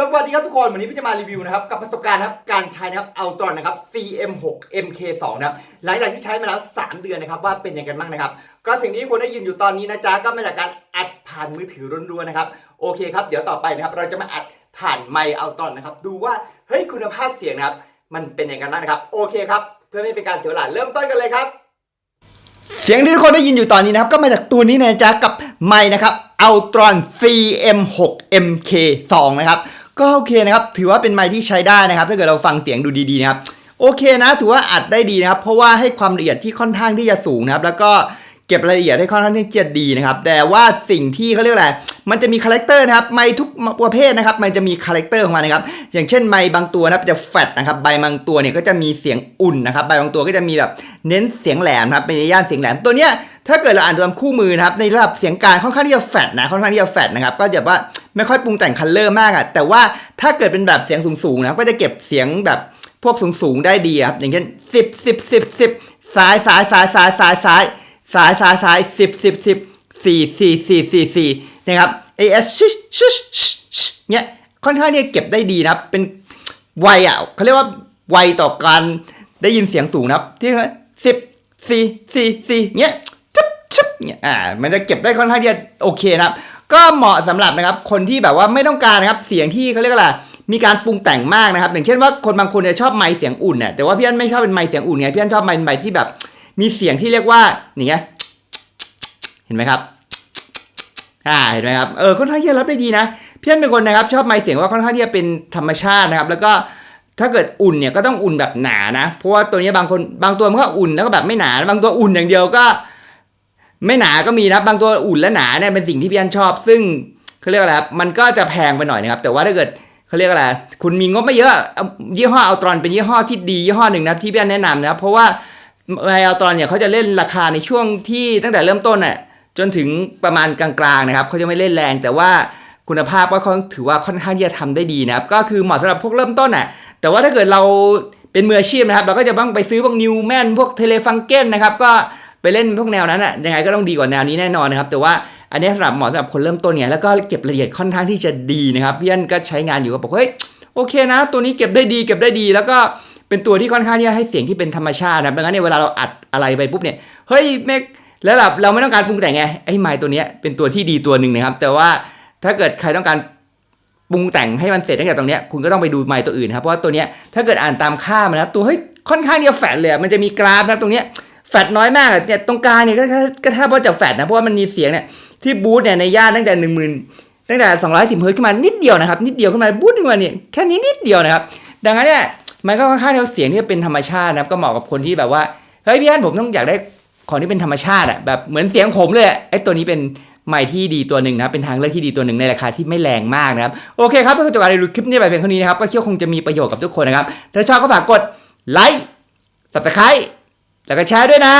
สวัสดีครับทุกคน วันนี้พี่จะมารีวิวนะครับกับประสบการณ์นะครับการใช้นะครับเอาตอนนะครับ CM6 MK2 นะครับหลังจากที่ใช้มาแล้ว 3 เดือนนะครับว่าเป็นยังไงกันบ้างนะครับ ก็สิ่งที่คนได้ยินอยู่ตอนนี้นะจ๊ะก็มาจากการอัดผ่านมือถือล้วนๆนะครับโอเคครับเดี๋ยวต่อไปนะครับเราจะมาอัดผ่านไมค์เอาตอนนะครับ ดูว่าเฮ้ยคุณภาพเสียงนะครับ มันเป็นยังไงกันบ้างนะครับ โอเคครับเพื่อไม่เป็นการเสียเวลาเริ่มต้นกันเลยครับ เสียงที่ทุกคนได้ยินอยู่ตอนนี้นะครับก็มาจากตัวนี้นะจ๊ะกับไมค์นะครับ Ultron CM6 MK2 นะครับ ก็โอเคนะครับ ถือว่าเป็นไมค์ที่ใช้ได้นะครับ ถ้าเกิดเราฟังเสียงดูดีๆนะครับ โอเคนะ ถือว่าอัดได้ดีนะครับ เพราะว่าให้ความละเอียดที่ค่อนข้างที่จะสูงนะครับ แล้วก็เก็บรายละเอียดให้ค่อนข้างที่จะดีนะครับ แต่ว่าสิ่งที่เขาเรียกอะไร มันจะมีคาแรคเตอร์นะครับ ไมค์ทุกประเภทนะครับ มันจะมีคาแรคเตอร์ของมันนะครับ อย่างเช่นไมค์บางตัวนะครับจะแฟตนะครับ ใบบางตัวเนี่ยก็จะมีเสียงอุ่นนะครับ ใบบางตัวก็จะมีแบบเน้นเสียงแหลมนะครับ เป็นย่านเสียงแหลม ตัวเนี้ย ถ้าเกิดเราอ่านตามคู่มือนะครับ ในระดับเสียงกลางค่อนข้างที่จะแฟดนะ ค่อนข้างที่จะแฟดนะครับ ก็จะว่า ไม่ค่อยปรุงแต่งคัลเลอร์มากอะแต่ว่าถ้าเกิดเป็นแบบเสียงสูงๆนะก็จะเก็บเสียงแบบพวกสูงๆได้ดีครับอย่างเช่นสิบสิบสิบสิบซ้ายซ้ายซ้ายซ้ายซ้ายซ้ายซ้ายซ้ายซ้ายสิบสิบสิบสี่สี่สี่สี่สี่นะครับ AS ชิชชิชชเนี่ยค่อนข้างที่จะเก็บได้ดีนะครับเป็นไวอะเขาเรียกว่าไวต่อการได้ยินเสียงสูงนะครับที่สิบสี่สี่สี่เนี่ยจึ๊บจึ๊บเนี่ยอ่ามันจะเก็บได้ค่อนข้างที่จะโอเคนะครับ ก็เหมาะสำหรับนะครับคนที่แบบว่าไม่ต้องการนะครับเสียงที่เขาเรียกว่าอะไรมีการปรุงแต่งมากนะครับ อย่างเช่นว่าคนบางคนเนี่ยชอบไมค์เสียงอุ่นเนี่ยแต่ว่าพี่อันไม่ชอบเป็นไมค์เสียงอุ่นไงพี่อันชอบไมค์ไมค์ที่แบบ มีเสียงที่เรียกว่าอย่างเงี้ยเห็นไหมครับอ่าเห็นไหมครับเออค่อนข้างที่จะรับได้ดีนะพี่อันเป็นคนนะครับชอบไมค์เสียงว่าค่อนข้างที่จะเป็นธรรมชาตินะครับ แล้วก็ถ้าเกิดอุ่นเนี่ยก็ต้องอุ่นแบบหนานะ เพราะว่าตัวนี้บางคนบางตัวมันก็อุ่นแล้วก็แบบไม่หนา บางตัวอุ่นอย่างเดียวก็ ไม่หนาก็มีนะบางตัวอุ่นและหนาเนี่ยเป็นสิ่งที่พี่อันชอบ ซึ่งเขาเรียกอะไรครับมันก็จะแพงไปหน่อยนะครับ แต่ว่าถ้าเกิดเขาเรียกอะไรคุณมีงบไม่เยอะยี่ห้ออัลตรอนเป็นยี่ห้อที่ดียี่ห้อหนึ่งนะที่พี่อันแนะนำนะครับเพราะว่าไออัลตรอนเนี่ยเขาจะเล่นราคาในช่วงที่ตั้งแต่เริ่มต้นน่ะจนถึงประมาณกลางๆนะครับเขาจะไม่เล่นแรง แต่ว่าคุณภาพก็ถือว่าค่อนข้างที่จะทำได้ดีนะครับ ก็คือเหมาะสำหรับพวกเริ่มต้นน่ะแต่ว่าถ้าเกิดเราเป็นมืออาชีพนะครับ เราก็จะต้องไปซื้อพวกนิวแมนพวกเทเลฟังเก้นนะครับก็ ไปเล่นพวกแนวนั้นอะยังไงก็ต้องดีกว่าแนวนี้แน่นอนนะครับ แต่ว่าอันนี้สำหรับเหมาะสำหรับคนเริ่มต้นเนี่ยแล้วก็เก็บรายละเอียดค่อนข้างที่จะดีนะครับพี่อันก็ใช้งานอยู่ก็บอกเฮ้ยโอเคนะ ตัวนี้เก็บได้ดีเก็บได้ดี แล้วก็เป็นตัวที่ค่อนข้างที่จะให้เสียงที่เป็นธรรมชาตินะครับดังนั้นเนี่ยเวลาเราอัดอะไรไปปุ๊บเนี่ยเฮ้ยแม็กแล้วแบบเราไม่ต้องการปรุงแต่งไงไอ้ไมค์ตัวเนี้ยเป็นตัวที่ดีตัวหนึ่งนะครับ แต่ว่าถ้าเกิดใครต้องการปรุงแต่งให้มันเสร็จตั้งแต่ตรงเนี้ยคุณก็ต้องไปดูไมค์ตัวอื่นครับเพราะว่าตัวเนี้ยถ้าเกิดอ่านตามค่ามันนะตัวเฮ้ยค่อนข้างที่จะแฟดเลยมันจะมีกราฟนะตรงเนี้ย แฟดน้อยมากเนี่ยตรงกลางเนี่ยก็แค่ก็แทบว่าจะแฟดนะเพราะว่ามันมีเสียงเนี่ยที่บูทเนี่ยในย่านตั้งแต่หนึ่งหมื่นตั้งแต่สองร้อยสิบเฮิร์ตขึ้นมานิดเดียวนะครับนิดเดียวขึ้นมาบูทขึ้นมาเนี่ยแค่นี้นิดเดียวนะครับ ดังนั้นเนี่ยมันก็ค่อนข้างที่เสียงที่เป็นธรรมชาตินะครับก็เหมาะกับคนที่แบบว่าเฮ้ยพี่อันผมต้องอยากได้ของที่เป็นธรรมชาติอะแบบเหมือนเสียงผมเลยไอ้ตัวนี้เป็นไมค์ที่ดีตัวหนึ่งนะครับเป็นทางเลือกที่ดีตัวหนึ่งในราคาที่ไม่แรงมากนะครับโอเคครับเพื่อจบการรีวิวคลิปนี้ไปเพียงเท่านี้นะครับก็เชื่อคงจะมีประโยชน์กับทุกคนนะครับถ้าชอบก็ฝากกดไลค์ subscribe แล้วก็แชร์ด้วยนะ